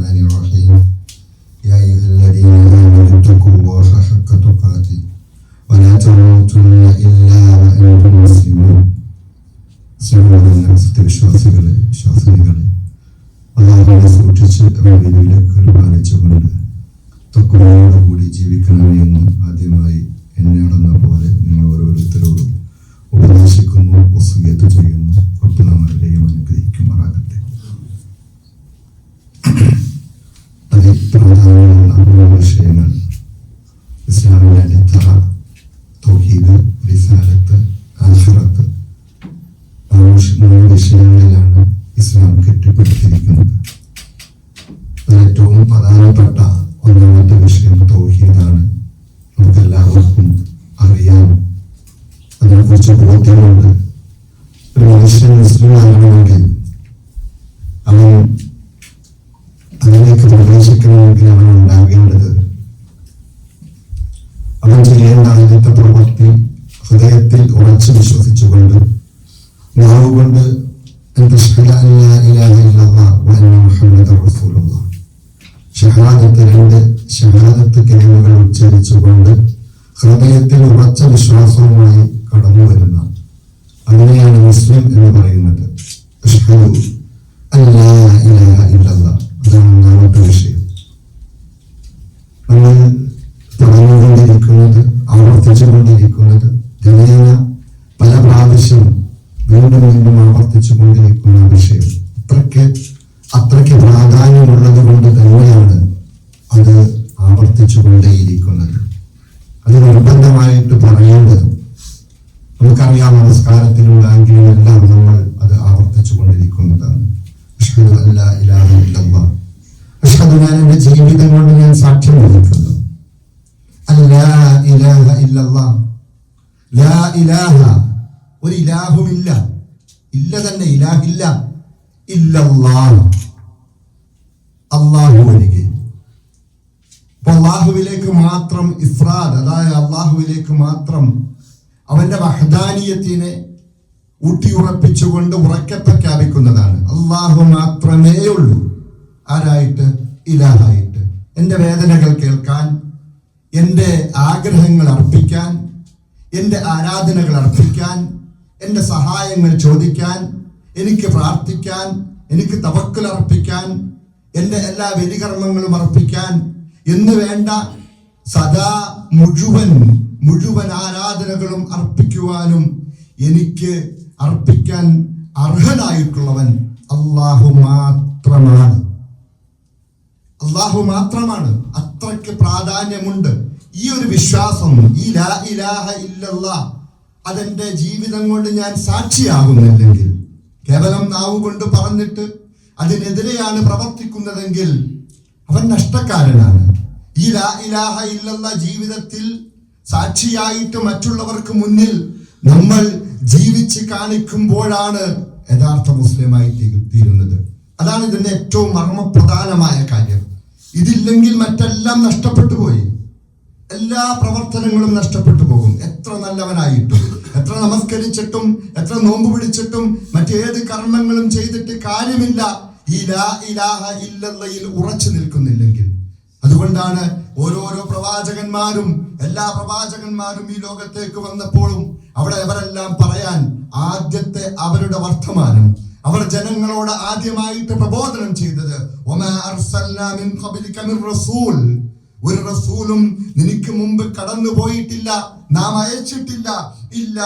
الرحمن الرحيم يا أيها الذين آمنوا اتقوا الله حق تقاته ولا تموتن إلا وأنتم مسلمون സത്യവിശ്വാസികളെ വിശ്വാസിനികളെ അള്ളാഹുവിനെ സൂക്ഷിച്ച് അവരുടെ വിലക്കുകൾ പാലിച്ചുകൊണ്ട് തൊക്കുമോടുകൂടി ജീവിക്കണമേ എന്ന് ആദ്യമായി എന്നെ അടന്ന പോലെ നിങ്ങൾ ഓരോരുത്തരോടും ഉപദേശിക്കുന്നു വസൂയത്ത് ചെയ്യുന്നു റബ്ബ് നമ്മളെയും അനുഗ്രഹിക്കുമാറാകട്ടെ അതിപ്രധാനമുള്ള ഒരു വിഷയമാണ് ഇസ്ലാമിന്റെ അടിത്തറ തൗഹീദ് റിസാലത്ത് ആഖിറത്ത് ആവശ്യമായ വിഷയങ്ങളിലാണ് ഇസ്ലാം കെട്ടിപ്പടുത്തിരിക്കുന്നത് ഏറ്റവും പ്രധാനപ്പെട്ട ഒന്നാമത്തെ വിഷയം തൗഹീദാണ് നമുക്കെല്ലാവർക്കും അറിയാം അതിനെക്കുറിച്ച് ബോധ്യമുണ്ട് ഒരു മനുഷ്യൻ മുസ്ലിം ആകണമെങ്കിൽ അവൻ അതിലേക്ക് പ്രവേശിക്കണമെങ്കിൽ അവൻ ഉണ്ടാകേണ്ടത് അവൻ ചെയ്യേണ്ട ആദ്യത്തെ പ്രവൃത്തി ഹൃദയത്തിൽ ഉറച്ചു വിശ്വസിച്ചുകൊണ്ട് നാവുകൊണ്ട് ഷഹാദത്ത് രണ്ട് ഷഹാദത്ത് കിഴങ്ങുകൾ ഉച്ചരിച്ചുകൊണ്ട് ഹൃദയത്തിൽ ഉറച്ച വിശ്വാസവുമായി കടന്നു വരുന്ന അതിനെയാണ് മുസ്ലിം എന്ന് പറയുന്നത് അതാണ് ഒന്നാമത്തെ വിഷയം നമ്മൾ തുടങ്ങിക്കൊണ്ടിരിക്കുന്നത് ആവർത്തിച്ചുകൊണ്ടിരിക്കുന്നത് ദിവ്യേന പല പ്രാവശ്യം വീണ്ടും വീണ്ടും ആവർത്തിച്ചു കൊണ്ടിരിക്കുന്ന വിഷയം. അത്രയ്ക്ക് അത്രയ്ക്ക് പ്രാധാന്യമുള്ളത് കൊണ്ട് തന്നെയാണ് അത് ആവർത്തിച്ചു കൊണ്ടേയിരിക്കുന്നത് അത് നിർബന്ധമായിട്ട് പറയേണ്ടത് നമുക്കറിയാം നമസ്കാരത്തിലും ബാങ്കിലും എല്ലാം നമ്മൾ അത് ആവർത്തിച്ചു കൊണ്ടിരിക്കുന്നതാണ് അഷ്ഹദു അല്ലാ ഇലാഹ ഇല്ലല്ലാഹ്. അഷ്ഹദു ഞാൻ എന്റെ ജീവിതം കൊണ്ട് ഞാൻ സാക്ഷ്യം വഹിക്കുന്നു. ഒരു ഇലാഹുമില്ല. ഇല്ല തന്നെ ഇലാഹില്ല. ഇല്ലല്ലാഹ് അള്ളാഹുവിലേക്ക് മാത്രം ഇഫ്രാദ് അതായത് അള്ളാഹുവിലേക്ക് മാത്രം അവന്റെ വഹദാനീയത്തിനെ ഊട്ടിയുറപ്പിച്ചുകൊണ്ട് ഉറക്കെ പ്രഖ്യാപിക്കുന്നതാണ് അള്ളാഹു മാത്രമേ ഉള്ളൂ. ആരായിട്ട്? ഇലാഹായിട്ട് എന്റെ വേദനകൾ കേൾക്കാൻ എന്റെ ആഗ്രഹങ്ങൾ അർപ്പിക്കാൻ എന്റെ ആരാധനകൾ അർപ്പിക്കാൻ എന്റെ സഹായങ്ങൾ ചോദിക്കാൻ എനിക്ക് പ്രാർത്ഥിക്കാൻ എനിക്ക് തവക്കൽ അർപ്പിക്കാൻ എന്റെ എല്ലാ വെലികർമ്മങ്ങളും അർപ്പിക്കാൻ എന്ന് വേണ്ട സദാ മുഴുവൻ മുഴുവൻ ആരാധനകളും അർപ്പിക്കുവാനും എനിക്ക് അർപ്പിക്കാൻ അർഹനായിട്ടുള്ളവൻ അള്ളാഹു മാത്രമാണ്. അള്ളാഹു മാത്രമാണ് അത്രയ്ക്ക് പ്രാധാന്യമുണ്ട്. ഈ ഒരു വിശ്വാസം ഈ ലാ ഇലാഹ ഇല്ലല്ലാ അതെന്റെ ജീവിതം കൊണ്ട് ഞാൻ സാക്ഷിയാകുന്നില്ലെങ്കിൽ കേവലം നാവ് കൊണ്ട് പറഞ്ഞിട്ട് അതിനെതിരെയാണ് പ്രവർത്തിക്കുന്നതെങ്കിൽ അവൻ നഷ്ടക്കാരനാണ്. ഈ ലാ ഇലാഹ ഇല്ലല്ല ജീവിതത്തിൽ സാക്ഷിയായിട്ട് മറ്റുള്ളവർക്ക് മുന്നിൽ നമ്മൾ ജീവിച്ച് കാണിക്കുമ്പോഴാണ് യഥാർത്ഥ മുസ്ലിമായി തീരുന്നത്. അതാണ് ഇതിന്റെ ഏറ്റവും മർമ്മപ്രധാനമായ കാര്യം. ഇതില്ലെങ്കിൽ മറ്റെല്ലാം നഷ്ടപ്പെട്ടു പോയി. എല്ലാ പ്രവർത്തനങ്ങളും നഷ്ടപ്പെട്ടു പോകും. എത്ര നല്ലവനായിട്ടും എത്ര നമസ്കരിച്ചിട്ടും എത്ര നോമ്പ് പിടിച്ചിട്ടും മറ്റേത് കർമ്മങ്ങളും ചെയ്തിട്ട് കാര്യമില്ല. ഈ ലാ ഉറച്ചു നിൽക്കുന്നില്ലെങ്കിൽ. അതുകൊണ്ടാണ് ഓരോരോ പ്രവാചകന്മാരും എല്ലാ പ്രവാചകന്മാരും ഈ ലോകത്തേക്ക് വന്നപ്പോഴും അവിടെ അവരെല്ലാം പറയാൻ ആദ്യത്തെ അവരുടെ വർത്തമാനം അവർ ജനങ്ങളോട് ആദ്യമായിട്ട് പ്രബോധനം ചെയ്തത് "വമാ അർസൽനാ മിൻ ഖബ്ലിക മിൻ റസൂൽ. ഒരു റസൂലും നിനക്ക് മുമ്പ് കടന്നു പോയിട്ടില്ല നാം അയച്ചിട്ടില്ല. ഇല്ല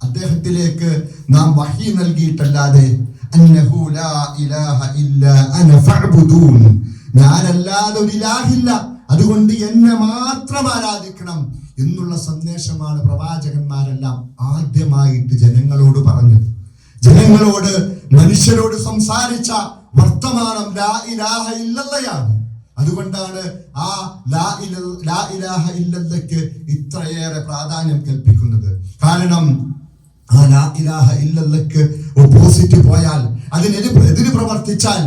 അദ്ദേഹത്തിലേക്ക് നാം വഹി നൽകിയിട്ടല്ലാതെ ഞാനല്ലാതെ ഒരു ഇലാഹില്ല. അതുകൊണ്ട് എന്നെ മാത്രം ആരാധിക്കണം എന്നുള്ള സന്ദേശമാണ് പ്രവാചകന്മാരെല്ലാം ആദ്യമായിട്ട് ജനങ്ങളോട് പറഞ്ഞത്. ജനങ്ങളോട് മനുഷ്യരോട് സംസാരിച്ച വർത്തമാനം ലാ ഇലാഹ ഇല്ലല്ലയാണ്. അതുകൊണ്ടാണ് ആ ലാ ഇല- ലാ ഇലാഹ ഇല്ലല്ലയ്ക്ക് ഇത്രയേറെ പ്രാധാന്യം കൽപ്പിക്കുന്നത്. കാരണം ആ ലാ ഇലാഹ ഇല്ലല്ലക്ക് ഓപ്പോസിറ്റ് പോയാൽ അതിനെതിര് എതിര് പ്രവർത്തിച്ചാൽ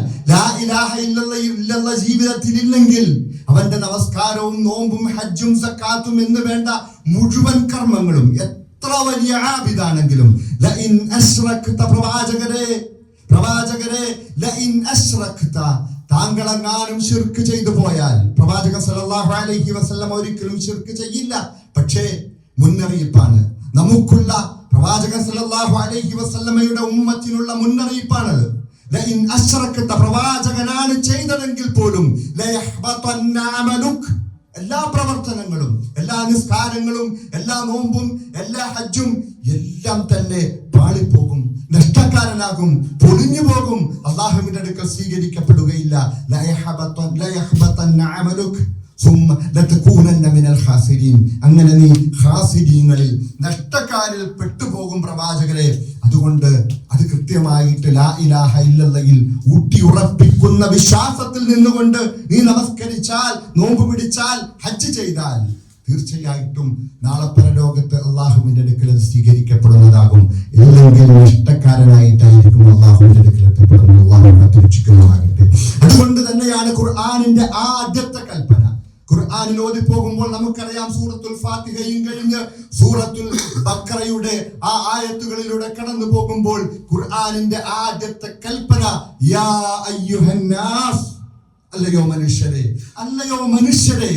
ജീവിതത്തിൽ ഇല്ലെങ്കിൽ അവന്റെ നമസ്കാരവും നോമ്പും ഹജ്ജും സക്കാത്തും എന്ന് വേണ്ട മുഴുവൻ കർമ്മങ്ങളും എത്ര വലിയ ആബിദാണെങ്കിലും പ്രവാചകരെ പ്രവാചകരെ താങ്കൾ താങ്കളെങ്ങാനും ശിർക്ക് ചെയ്തു പോയാൽ പ്രവാചകൻ സല്ലല്ലാഹു അലൈഹി വസല്ലം ഒരിക്കലും ശിർക്ക് ചെയ്യില്ല. പക്ഷേ മുന്നറിയിപ്പാണ്. നമുക്കുള്ള പ്രവാചകൻ സല്ലല്ലാഹു അലൈഹി വസല്ലമയുടെ ഉമ്മത്തിനുള്ള മുന്നറിയിപ്പാണത്. പ്രവാചകനാണ് ചെയ്തതെങ്കിൽ പോലും എല്ലാ പ്രവർത്തനങ്ങളും എല്ലാ നിസ്കാരങ്ങളും എല്ലാ നോമ്പും എല്ലാ ഹജ്ജും എല്ലാം തന്നെ പാളിപ്പോകും നഷ്ടക്കാരനാകും പൊളിഞ്ഞു പോകും. അള്ളാഹുവിന്റെ അടുക്കൽ സ്വീകരിക്കപ്പെടുകയില്ല. ലയഹബത്ത- ലയഹ്ബതന്ന അമലുക് സുമ്മ ലതകൂനന്ന മിനൽ ഖാസിരീൻ. അങ്ങനെ നീ ഖാസിരീങ്ങളിൽ നഷ്ടക്കാരിൽ പെട്ടുപോകും പ്രവാചകരെ. അതുകൊണ്ട് അത് കൃത്യമായിട്ട് ലാ ഇലാഹ ഇല്ലല്ലയിൽ ഊട്ടി ഉറപ്പിക്കുന്ന വിശ്വാസത്തിൽ നിന്നുകൊണ്ട് നീ നമസ്കരിച്ചാൽ നോമ്പ് പിടിച്ചാൽ ഹജ്ജ് ചെയ്താൽ തീർച്ചയായിട്ടും നാളെ പരലോകത്ത് അള്ളാഹുവിന്റെ അടുക്കൽ സ്വീകരിക്കപ്പെടുന്നതാകും. ഇല്ലെങ്കിൽ നഷ്ടക്കാരനായിട്ടായിരിക്കും അള്ളാഹുവിന്റെ അടുക്കൽ എത്തപ്പെടുന്നത്. അള്ളാഹു തിരിച്ചിരിക്കുന്നതാകട്ടെ അതുകൊണ്ട് തന്നെയാണ് ഖുർആാനിന്റെ ആദ്യത്തെ കൽപ്പന. ഖുർആാനിൽ ഓതി പോകുമ്പോൾ നമുക്കറിയാം സൂറത്തുൽ ഫാത്തിഹയും കഴിഞ്ഞ് സൂറത്തുൽ ബക്കറയുടെ ആ ആയത്തുകളിലൂടെ കടന്നു പോകുമ്പോൾ ഖുർആാനിന്റെ ആദ്യത്തെ കൽപ്പന യാ അയ്യുഹന്നാസ് അല്ലയോ മനുഷ്യരെ അല്ലയോ മനുഷ്യരെ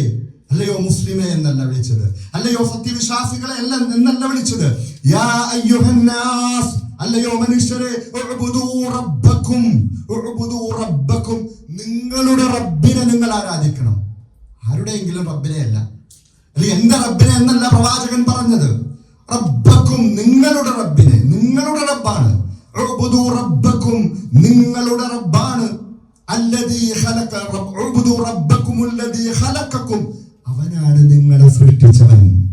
അല്ലയോ മുസ്ലിമെ എന്നല്ല വിളിച്ചത് അല്ലയോ സത്യവിശ്വാസികളെ അല്ല എന്നല്ല വിളിച്ചത് യാ അയ്യുഹന്നാസ് അല്ലയോ മനുഷ്യരെ റബ്ബക്കും നിങ്ങളുടെ റബ്ബിനെ നിങ്ങൾ ആരാധിക്കണം. ആരുടെയെങ്കിലും റബ്ബിനെ അല്ല. അല്ലെ എന്റെ റബ്ബിനെ എന്നല്ല പ്രവാചകൻ പറഞ്ഞത്? റബ്ബക്കും നിങ്ങളുടെ റബ്ബിനെ നിങ്ങളുടെ റബ്ബാണ്. റബ്ബക്കും നിങ്ങളുടെ റബ്ബാണ്. അവനാണ് നിങ്ങളെ സൃഷ്ടിച്ചവൻ.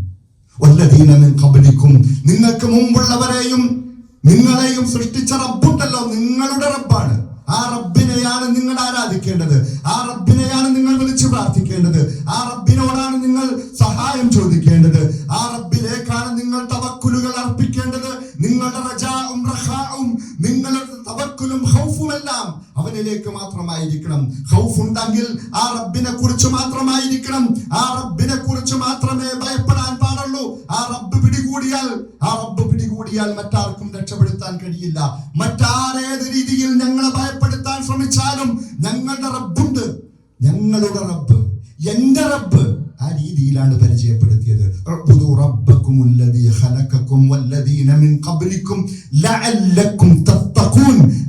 നിങ്ങൾക്ക് മുമ്പുള്ളവരെയും നിങ്ങളെയും സൃഷ്ടിച്ച റബ്ബുണ്ടല്ലോ നിങ്ങളുടെ റബ്ബാണ്. ആ റബ്ബിനെയാണ് നിങ്ങൾ ആരാധിക്കേണ്ടത്. ആ റബ്ബിനെയാണ് നിങ്ങൾ വിളിച്ചു പ്രാർത്ഥിക്കേണ്ടത്. ആ റബ്ബിനോടാണ് നിങ്ങൾ സഹായം ചോദിക്കേണ്ടത്. ആ റബ്ബിലേക്കാണ് നിങ്ങൾ തവക്കുലുകൾ അർപ്പിക്കേണ്ടത്. നിങ്ങളുടെ റജാവും റഹാവും നിങ്ങളുടെ തവക്കുലും ഹൗഫും എല്ലാം അവനിലേക്ക് മാത്രമായിരിക്കണം. ഹൗഫ് ഉണ്ടെങ്കിൽ ആ റബ്ബിനെ കുറിച്ച് മാത്രമായിരിക്കണം. ആ റബ്ബിനെ കുറിച്ച് മാത്രമേ ഭയപ്പെടാൻ പാടുള്ളൂ. ആ റബ്ബ് പിടികൂടിയാൽ ആ റബ്ബ് പിടികൂടിയാൽ മറ്റാർക്കും കഴിയില്ല. മറ്റാരേത് രീതിയിൽ ഞങ്ങളെ ഭയപ്പെടുത്താൻ ശ്രമിച്ചാലും ഞങ്ങളുടെ റബ്ബുണ്ട്. ഞങ്ങളുടെ റബ്ബ് എന്റെ റബ്ബ് ആ രീതിയിലാണ് പരിചയപ്പെടുത്തിയത്.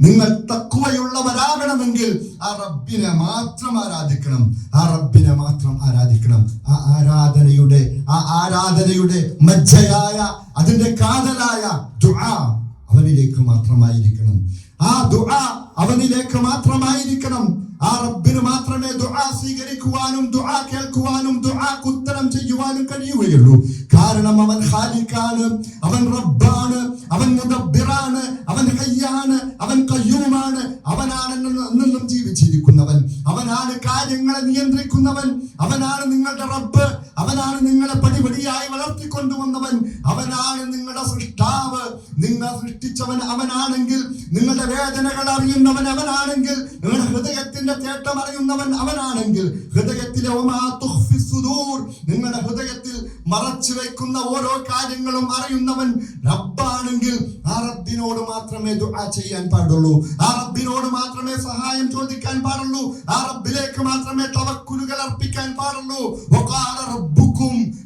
നിങ്ങൾ തക്കുവയുള്ളവരാകണമെങ്കിൽ ആ റബ്ബിനെ മാത്രം ആരാധിക്കണം. ആ റബ്ബിനെ മാത്രം ആരാധിക്കണം. ആ ആരാധനയുടെ ആ ആരാധനയുടെ മജ്ജയായ അതിന്റെ കാതലായ ദുആ അവനിലേക്ക് മാത്രമായിരിക്കണം. ആ ദുആ അവനിലേക്ക് മാത്രമായിരിക്കണം. ആ റബ്ബിന് മാത്രമേ ദുആ സ്വീകരിക്കുവാനും ദുആ കേൾക്കുവാനും ദുആക്ക് ഉത്തരം ചെയ്യുവാനും കഴിയുകയുള്ളൂ. കാരണം അവൻ ഖാലിഖാണ് അവൻ റബ്ബാണ് അവൻ മുദബ്ബിറാണ് അവൻ ഹയ്യാണ് അവൻ കയ്യൂമാണ് അവനാണ് എന്നെന്നും ജീവിച്ചിരിക്കുന്നവൻ. അവനാണ് കാര്യങ്ങളെ നിയന്ത്രിക്കുന്നവൻ. അവനാണ് നിങ്ങളുടെ റബ്ബ്. അവനാണ് നിങ്ങളെ പടിപടിയായി വളർത്തിക്കൊണ്ടുവന്നവൻ. അവനാണ് നിങ്ങളുടെ സൃഷ്ടാവ്. നിങ്ങൾ സൃഷ്ടിച്ചവൻ അവനാണെങ്കിൽ നിങ്ങളുടെ വേദനകൾ അറിയുന്നവൻ അവനാണെങ്കിൽ നിങ്ങളുടെ ഹൃദയത്തിന്റെ തേട്ടം അറിയുന്നവൻ അവനാണെങ്കിൽ ഹൃദയത്തിലെ ഒമാ സുദൂർ നിങ്ങളുടെ ഹൃദയത്തിൽ മറച്ചു വെക്കുന്ന ഓരോ കാര്യങ്ങളും അറിയുന്നവൻ റബ്ബാണെങ്കിൽ ആ റബ്ബിനോട് മാത്രമേ ദുആ ചെയ്യാൻ പാടുള്ളൂ. ആ റബ്ബിനോട് മാത്രമേ സഹായം ചോദിക്കാൻ പാടുള്ളൂ. ആ റബ്ബിലേക്ക് മാത്രമേ തവക്കുലുകൾ അർപ്പിക്കാൻ പാടുള്ളൂ.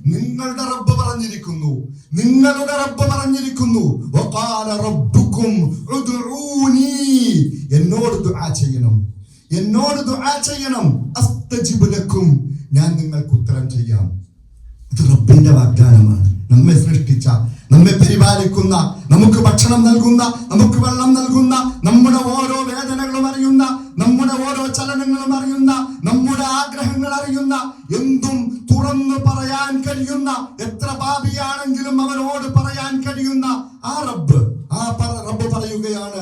നിങ്ങളുടെ റബ്ബ് പറഞ്ഞിരിക്കുന്നു. നിങ്ങളുടെ റബ്ബ് പറഞ്ഞിരിക്കുന്നു. റബ്ബുക്കും എന്നോട് ദുആ ചെയ്യണം. എന്നോട് ദുആ ചെയ്യണം. അസ്തജിബ് ലക്കും. ഞാൻ നിങ്ങൾക്ക് ഉത്തരം ചെയ്യാം. ഇത് റബ്ബിന്റെ വാഗ്ദാനമാണ്. നമ്മെ സൃഷ്ടിച്ച നമ്മെ പരിപാലിക്കുന്ന നമുക്ക് ഭക്ഷണം നൽകുന്ന നമുക്ക് വെള്ളം നൽകുന്ന നമ്മുടെ ഓരോ വേദനകളും അറിയുന്ന നമ്മുടെ ഓരോ ചലനങ്ങളും അറിയുന്ന നമ്മുടെ ആഗ്രഹങ്ങൾ അറിയുന്ന എന്തും തുറന്നു പറയാൻ കഴിയുന്ന എത്ര പാപിയാണെങ്കിലും അവനോട് പറയാൻ കഴിയുന്ന ആ റബ്ബ് ആ റബ്ബ് പറയുകയാണ്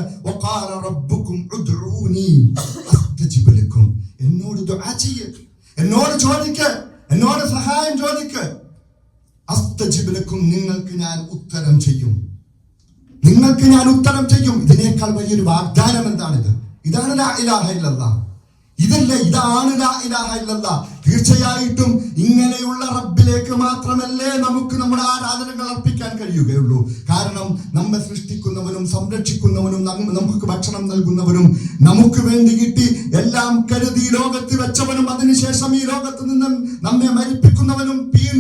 ചോദിക്ക്. എന്നോട് സഹായം ചോദിക്ക്. അസ്തജിബിലക്കും നിങ്ങൾക്ക് ഞാൻ ഉത്തരം ചെയ്യും. നിങ്ങൾക്ക് ഞാൻ ഉത്തരം ചെയ്യും. ഇതിനേക്കാൾ വലിയൊരു വാഗ്ദാനം എന്താണിത് ഇതാണ് ഇലാഹ ഇല്ലല്ലാഹ്. ഇതല്ലേ ഇതാണ് ലാ ഇലാഹ ഇല്ലല്ലാ. തീർച്ചയായിട്ടും ഇങ്ങനെയുള്ള റബ്ബിലേക്ക് മാത്രമല്ലേ നമുക്ക് നമ്മുടെ ആരാധനകൾ അർപ്പിക്കാൻ കഴിയുകയുള്ളൂ. കാരണം നമ്മെ സൃഷ്ടിക്കുന്നവനും സംരക്ഷിക്കുന്നവനും നമുക്ക് ഭക്ഷണം നൽകുന്നവനും നമുക്ക് വേണ്ടി കിട്ടി എല്ലാം കരുതി ലോകത്ത് വെച്ചവനും അതിനുശേഷം ഈ ലോകത്ത് നിന്നും നമ്മെ മരിപ്പിക്കുന്നവനും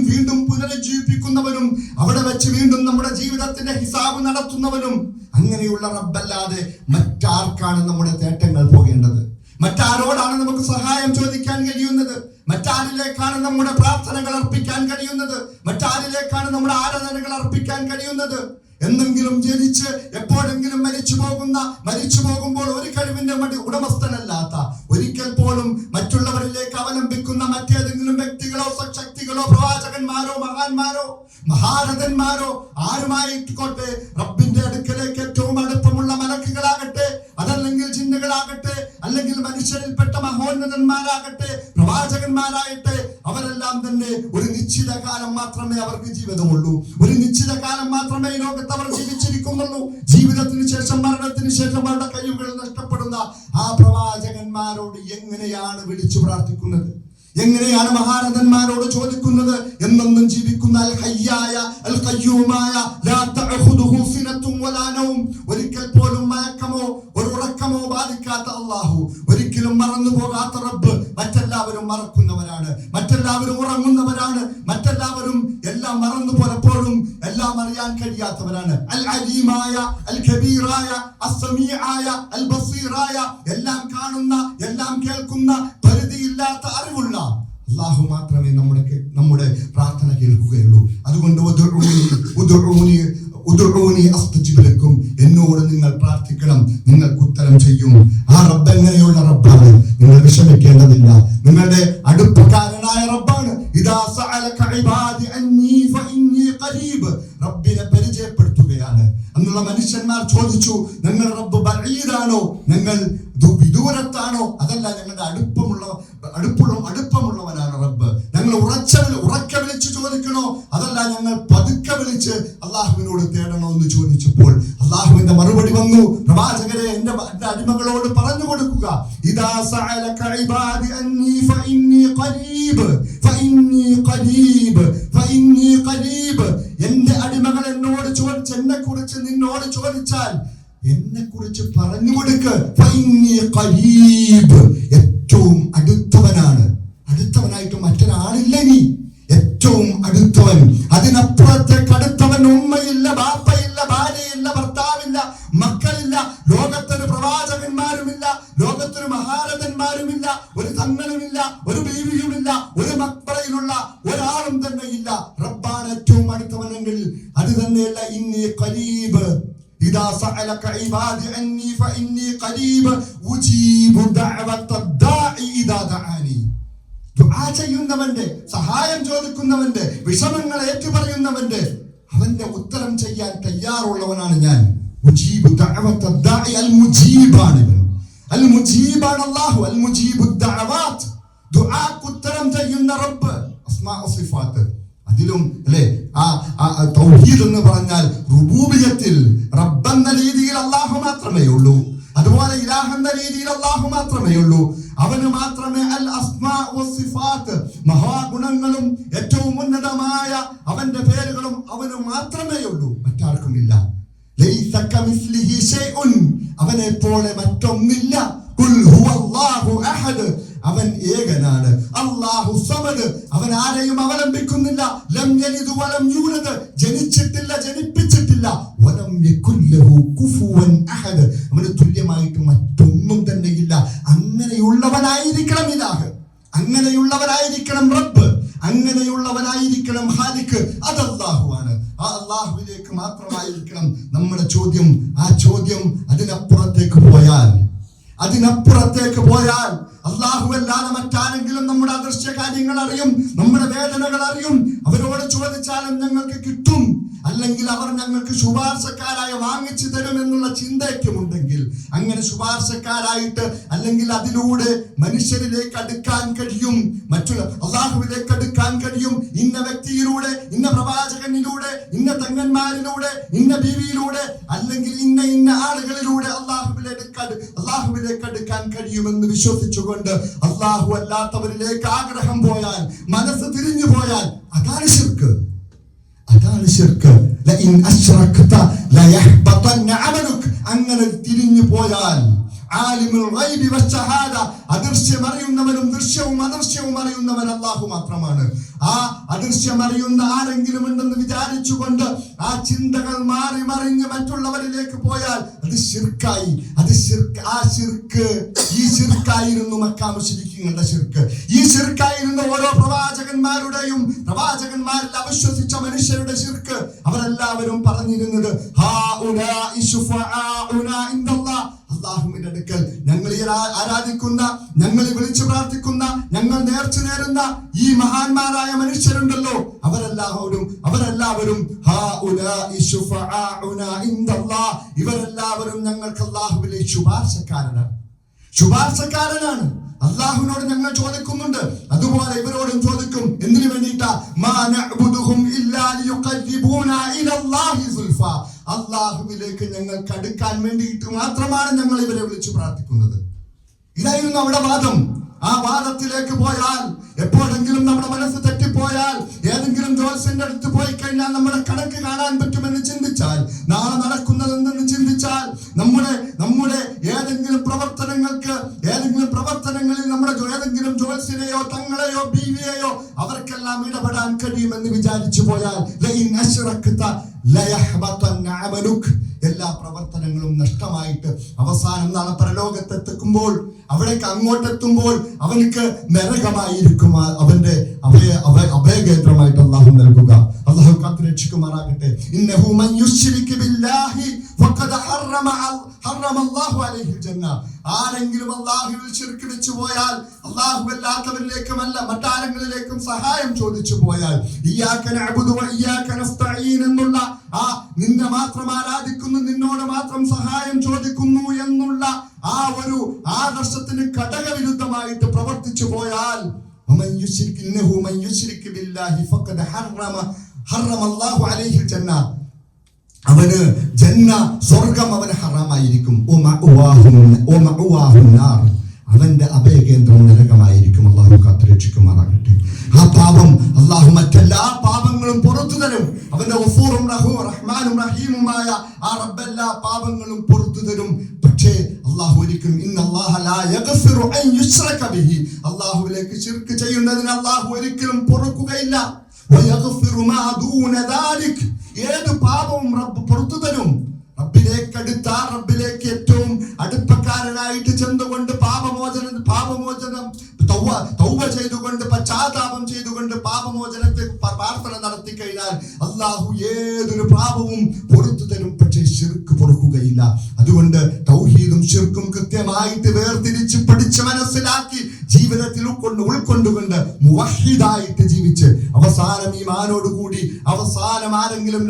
വീണ്ടും പുനരുജ്ജീവിപ്പിക്കുന്നവനും അവിടെ വെച്ച് വീണ്ടും നമ്മുടെ ജീവിതത്തിന്റെ ഹിസാബ് നടത്തുന്നവനും അങ്ങനെയുള്ള റബ്ബല്ലാതെ മറ്റാർക്കാണ് നമ്മുടെ പോകേണ്ടത് മറ്റാരോടാണ് നമുക്ക് സഹായം ചോദിക്കാൻ കഴിയുന്നത്? മറ്റാരിലേക്കാണ് നമ്മുടെ പ്രാർത്ഥനകൾ അർപ്പിക്കാൻ കഴിയുന്നത്? മറ്റാരിലേക്കാണ് നമ്മുടെ ആരാധനകൾ അർപ്പിക്കാൻ കഴിയുന്നത്? എന്തെങ്കിലും ജീവിച്ച് എപ്പോഴെങ്കിലും മരിച്ചു പോകുന്ന മരിച്ചു പോകുമ്പോൾ ഒരു കഴിവിന്റെ മടി ഉടമസ്ഥനല്ലാത്ത ഒരിക്കൽ പോലും മറ്റുള്ളവരിലേക്ക് അവലംബിക്കുന്ന മറ്റേതെങ്കിലും വ്യക്തികളോ ശക്തികളോ പ്രവാചകന്മാരോ മഹാന്മാരോ മഹാരഥന്മാരോ ആരുമായിക്കോട്ടെ റബ്ബിന്റെ അടുക്കലേക്ക് ഏറ്റവും അടുപ്പമുള്ള മലക്കുകളാകട്ടെ അതല്ലെങ്കിൽ ജിന്നുകളാകട്ടെ അല്ലെങ്കിൽ മനുഷ്യരിൽപ്പെട്ട മഹോന്നതന്മാരാകട്ടെ പ്രവാചകന്മാരായിട്ടെ അവരെല്ലാം തന്നെ ഒരു നിശ്ചിത കാലം മാത്രമേ അവർക്ക് ജീവിതമുള്ളൂ. ഒരു നിശ്ചിത കാലം മാത്രമേ ഈ ലോകത്ത് അവർ ജീവിച്ചിരിക്കുന്നുള്ളൂ. ജീവിതത്തിന് ശേഷം മരണത്തിന് ശേഷം അവരുടെ കഴിവുകൾ നഷ്ടപ്പെടുന്ന ആ പ്രവാചകന്മാരോട് എങ്ങനെയാണ് വിളിച്ചു പ്രാർത്ഥിക്കുന്നത്? എങ്ങനെയാണ് മഹാരഥന്മാരോട് ചോദിക്കുന്നത്? എന്നെന്നും ജീവിക്കുന്ന അൽ ഹയ്യായ അൽ നൗം. ഒരിക്കൽ പോലും മയക്കമോ ഒരു ഉറക്കമോ ബാധിക്കാത്ത അല്ലാഹു. ഒരിക്കലും മറന്നു പോകാത്ത റബ്ബ് മറ്റെല്ലാവരും മറക്കുന്നവരാണ്. മറ്റെല്ലാവരും ഉറങ്ങുന്നവരാണ്. മറ്റെല്ലാവരും എല്ലാം മറന്നു പലപ്പോഴും എല്ലാം അറിയാൻ കഴിയാത്തവരാണ്. അൽ അലീമായ അൽ കബീറായ അസ്സമീആയ അൽ ബസീറായ എല്ലാം കാണുന്ന എല്ലാം കേൾക്കുന്ന പരിധിയില്ലാത്ത അറിവുള്ള അള്ളാഹു മാത്രമേ നമ്മുടെ നമ്മുടെ പ്രാർത്ഥന കേൾക്കുകയുള്ളൂ. അതുകൊണ്ട് ും ഉദ്ഉനി, ഉദ്ഉനി എന്നോട് നിങ്ങൾ പ്രാർത്ഥിക്കണം നിങ്ങൾക്ക് ഉത്തരം ചെയ്യും. ആ റബ്ബ് എങ്ങനെയുള്ള റബ്ബാണ്? നിങ്ങൾ വിഷമിക്കേണ്ടതില്ല. നിങ്ങളുടെ അടുപ്പക്കാരനായ റബ്ബാണ്. ഖരീബ്. റബ്ബിനെ പരിചയപ്പെടുത്തുകയാണ്. അന്നുള്ള മനുഷ്യന്മാർ ചോദിച്ചു ഞങ്ങൾ റബ്ബ് ബഈദാണോ? ഞങ്ങൾ വിദൂരത്താണോ? അതല്ല ഞങ്ങളുടെ അടുപ്പമുള്ള അടുപ്പുള്ള അടുപ്പമുള്ളവനാണ് റബ്ബ് ഞങ്ങൾ ഉറച്ച ഉറക്ക വിളിച്ച് ചോദിക്കണോ? അതല്ല ഞങ്ങൾ പതുക്കെ വിളിച്ച് അള്ളാഹുവിനോട് തേടണോ എന്ന് ചോദിച്ചപ്പോൾ അള്ളാഹുവിന്റെ മറുപടി വന്നു. പ്രവാചകരെ എന്റെ എന്റെ അടിമകളോട് പറഞ്ഞു കൊടുക്കുക. എന്റെ അടിമകൾ എന്നോട് ചോദിച്ച് എന്നെ കുറിച്ച് നിന്നോട് ചോദിച്ചാൽ എന്നെ കുറിച്ച് പറഞ്ഞു കൊടുക്ക് ഏറ്റവും അടുത്തവനാണ്. അടുത്തവനായിട്ട് മറ്റൊരാളില്ല നീ ദാഇ അൽ മുജീബാണ് ഇവൻ അൽ മുജീബാണ് അല്ലാഹു അൽ മുജീബു ദഅവാത്ത് ദുആക്ക് ഉത്തരം ചെയ്യുന്ന റബ്ബ് അസ്മാ സിഫാത്ത് അതിലും അല്ലെ? ആ തൗഹീദ് എന്ന് പറഞ്ഞാൽ റുബൂബിയത്തിൽ റബ്ബെന്ന രീതിയിൽ അള്ളാഹു മാത്രമേ ഉള്ളൂ. അതുപോലെ ഇലാഹ് എന്ന രീതിയിൽ അള്ളാഹു മാത്രമേ ഉള്ളൂ. അവന് മാത്രമേ അൽ അസ്മാ സിഫാത്ത് മഹാഗുണങ്ങളും ഏറ്റവും ഉന്നതമായ അവന്റെ പേരുകളും അവന് മാത്രമേ ഉള്ളൂ. കമിസ്ലിഹി ശൈഉൻ. അവനെ പോലെ മറ്റൊന്നില്ല. അവൻ ഏകനാണ്. അല്ലാഹു സമദ്. അവൻ ആരെയും അവലംബിക്കുന്നില്ല. ലം യലിദ് വലം യൂലദ്. ജനിച്ചിട്ടില്ല ജനിപ്പിച്ചിട്ടില്ല. വലം യകുല്ലഹു കുഫുവൻ അഹദ്. അവന് തുല്യമായിട്ട് മറ്റൊന്നും തന്നെ ഇല്ല. അങ്ങനെയുള്ളവനായിരിക്കണം ഇലാഹ്. അങ്ങനെയുള്ളവനായിരിക്കണം റബ്ബ്. അങ്ങനെയുള്ളവനായിരിക്കണം ഹാലിക്ക് അത് അള്ളാഹുവാണ് ആ അള്ളാഹുവിലേക്ക് മാത്രമായിരിക്കണം നമ്മുടെ ചോദ്യം ആ ചോദ്യം അതിനപ്പുറത്തേക്ക് പോയാൽ അതിനപ്പുറത്തേക്ക് പോയാൽ അള്ളാഹു അല്ലാതെ മറ്റാരെങ്കിലും നമ്മുടെ അദൃശ്യ കാര്യങ്ങൾ അറിയും നമ്മുടെ വേദനകൾ അറിയും. അവരോട് ചോദിച്ചാലും ഞങ്ങൾക്ക് കിട്ടും. അല്ലെങ്കിൽ അവർ ഞങ്ങൾക്ക് ശുപാർശക്കാരായ വാങ്ങിച്ചു തരും എന്നുള്ള ചിന്തയ്ക്കുമുണ്ടെങ്കിൽ അങ്ങനെ ശുപാർശക്കാരായിട്ട് അല്ലെങ്കിൽ അതിലൂടെ മനുഷ്യരിലേക്ക് അടുക്കാൻ കഴിയും മറ്റുള്ള അള്ളാഹുവിലേക്ക് അടുക്കാൻ കഴിയും. ഇന്ന വ്യക്തിയിലൂടെ ഇന്ന പ്രവാചകനിലൂടെ ഇന്ന തങ്ങന്മാരിലൂടെ ഇന്ന ബീവിയിലൂടെ അല്ലെങ്കിൽ ഇന്ന ഇന്ന ആളുകളിലൂടെ അള്ളാഹുവിലേക്ക് അള്ളാഹുവിലേക്ക് അടുക്കാൻ കഴിയുമെന്ന് വിശ്വസിച്ചുകൊണ്ട് അള്ളാഹു അല്ലാത്തവരിലേക്ക് ആഗ്രഹം പോയാൽ മനസ്സ് തിരിഞ്ഞു പോയാൽ അതാണ് ശിർക്ക്. അതാണ് ശിർക്ക്. അങ്ങനെ തിരിഞ്ഞു പോയാൽ ആലിമുൽ ഗൈബി വശഹാദ അദൃശ്യം അറിയുന്നവനും ദൃശ്യവും അദൃശ്യവും അറിയുന്നവൻ അള്ളാഹു മാത്രമാണ്. ആ അദൃശ്യം അറിയുന്ന ആരെങ്കിലും ഉണ്ടെന്ന് വിചാരിച്ചുകൊണ്ട് ആ ചിന്തകൾ മാറി മറിഞ്ഞ് മറ്റുള്ളവരിലേക്ക് പോയാൽ അത് ശിർക്കായി. അത് ശിർക്ക് ആ ശിർക്ക് ഈ ശിർക്കായിരുന്നു മക്കാമ മുശ്രിക്കുകളുടെ ശിർക്ക്. ഈ ശിർക്കായിരുന്നു ഓരോ പ്രവാചകന്മാരുടെയും പ്രവാചകന്മാരിൽ അവിശ്വസിച്ച മനുഷ്യരുടെ ശിർക്ക്. അവരെല്ലാവരും പറഞ്ഞിരുന്നത് ഹാഉലാഇ ഉന ഇൻദല്ലാഹ് അള്ളാഹുവിന്റെ അടുക്കൽ ഞങ്ങൾ ഈ ആരാധിക്കുന്ന ഞങ്ങൾ വിളിച്ചു പ്രാർത്ഥിക്കുന്ന ഞങ്ങൾ നേർച്ചു നേരുന്ന ഈ മഹാന്മാരായ മനുഷ്യരുണ്ടല്ലോ. അവരെല്ലാവരും അവരെല്ലാവരും. ഇവരെല്ലാവരും ഞങ്ങൾക്ക് അള്ളാഹുവിലെ ശുപാർശക്കാരനാണ്. ശുപാർശക്കാരനാണ്. അള്ളാഹുവിനോട് ഞങ്ങൾ ചോദിക്കുന്നുണ്ട്. അതുപോലെ ഇവരോടും ചോദിക്കും എന്തിനു വേണ്ടിയിട്ടാ? അള്ളാഹുവിലേക്ക് ഞങ്ങൾക്ക് അടുക്കാൻ വേണ്ടിയിട്ട് മാത്രമാണ് ഞങ്ങൾ ഇവരെ വിളിച്ചു പ്രാർത്ഥിക്കുന്നത്. ഇതായിരുന്നു അവിടെ വാദം. ആ വാദത്തിലേക്ക് പോയാൽ എപ്പോഴെങ്കിലും നമ്മുടെ മനസ്സ് തെറ്റിപ്പോയാൽ ഏതെങ്കിലും ജോത്സ്യന്റെ അടുത്ത് പോയി കഴിഞ്ഞാൽ നമ്മുടെ കണക്ക് കാണാൻ പറ്റുമെന്ന് ചിന്തിച്ചാൽ നാളെ നടക്കുന്നത് എന്തെന്ന് ചിന്തിച്ചാൽ നമ്മുടെ നമ്മുടെ ഏതെങ്കിലും പ്രവർത്തനങ്ങൾക്ക് ഏതെങ്കിലും പ്രവർത്തനങ്ങളിൽ നമ്മുടെ ഏതെങ്കിലും ജോത്സ്യനെയോ തങ്ങളെയോ ബീവിയെയോ അവർക്കെല്ലാം ഇടപെടാൻ കഴിയുമെന്ന് വിചാരിച്ചു പോയാൽ എല്ലാ പ്രവർത്തനങ്ങളും നഷ്ടമായിട്ട് അവസാനം നാളെ പരലോകത്തെത്തുമ്പോൾ അവിടേക്ക് അങ്ങോട്ടെത്തുമ്പോൾ അവനക്ക് നരകമായിരിക്കും അവന്റെ അഭയ അഭയ അഭയകേന്ദ്രമായിട്ട് അള്ളാഹു നൽകുക. അള്ളാഹു കാത്തു രക്ഷിക്കുമാറാകട്ടെ. ആരെങ്കിലും അള്ളാഹുവിൽ ശിർക്ക് വെച്ചു പോയാൽ അള്ളാഹു അല്ലാത്തവരിലേക്കുമല്ല മറ്റാരെങ്കിലേക്കും സഹായം ചോദിച്ചു പോയാൽ എന്നുള്ള ആ നിന്നെ മാത്രം ആരാധിക്കുന്നു നിന്നോട് മാത്രം സഹായം ചോദിക്കുന്നു എന്നുള്ള ആ ഒരു ആദർശത്തിന് ഘടകവിരുദ്ധമായിട്ട് പ്രവർത്തിച്ചു പോയാൽ അവന് ജന്ന സ്വർഗം അവന് ഹറാമായിരിക്കും. അവന്റെ അഭയകേന്ദ്രം നരകമായിരിക്കും. അള്ളാഹു കാത്തുരക്ഷിക്കുമാറാകട്ടെ. ആ പാപം അള്ളാഹു മറ്റെല്ലാ പാപങ്ങളും പുറത്തു തരും. റഹീമുമായ ആ റബ്ബെല്ലാ പാപങ്ങളും പുറത്തു തരും. പക്ഷേ അള്ളാഹു ഒരിക്കലും ഇന്ന് അള്ളാഹുലേക്ക് ചിർക്ക് ചെയ്യുന്നതിന് അള്ളാഹു ഒരിക്കലും പൊറുക്കുകയില്ല. ഏത് പാപവും റബ്ബ് പുറത്തു തരും. റബ്ബിലേക്ക് അടുത്ത റബ്ബിലേക്ക് ഏറ്റവും അടുപ്പക്കാരനായിട്ട് ചെന്നുകൊണ്ട് പാപമോചനം തൗവ തൗവ ചെയ്തുകൊണ്ട് പശ്ചാത്താപം ചെയ്തുകൊണ്ട് പാപമോചനത്തെ പ്രാർത്ഥന നടത്തി കഴിഞ്ഞാൽ അള്ളാഹു ഏതൊരു പാപവും പൊറത്തു തരും. പക്ഷേ ശിർക്ക് പൊറുക്കുകയില്ല. അതുകൊണ്ട് തൗഹീദും ശിർക്കും കൃത്യമായിട്ട് വേർതിരിച്ച് പഠിച്ച് മനസ്സിലാക്കി ജീവിതത്തിൽ ഉൾക്കൊണ്ട് ഉൾക്കൊണ്ടുകൊണ്ട് മുവഹിദായിട്ട് ജീവിച്ച് അവസാനം ഈ മാനോട് കൂടി അവസാനം ആരെങ്കിലും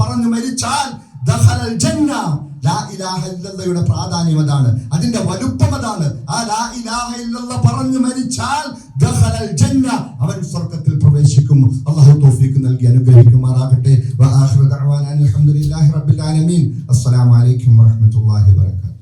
പറഞ്ഞു മരിച്ചാൽ ജന്ന ലാ ഇലാഹ പ്രാധാന്യം അതാണ്. അതിന്റെ വലുപ്പം അതാണ്. ആ ലാ ഇലാഹ ഇല്ലല്ലാഹ് പറഞ്ഞു മരിച്ചാൽ അവൻ സ്വർഗത്തിൽ പ്രവേശിക്കും അല്ലാഹു തൗഫീഖ് നൽകി അനുഗ്രഹിക്കുമാറാകട്ടെ. അസ്സലാമലൈക്കും വാഹമത്തല്ലാഹി അൽഹംദുലില്ലാഹി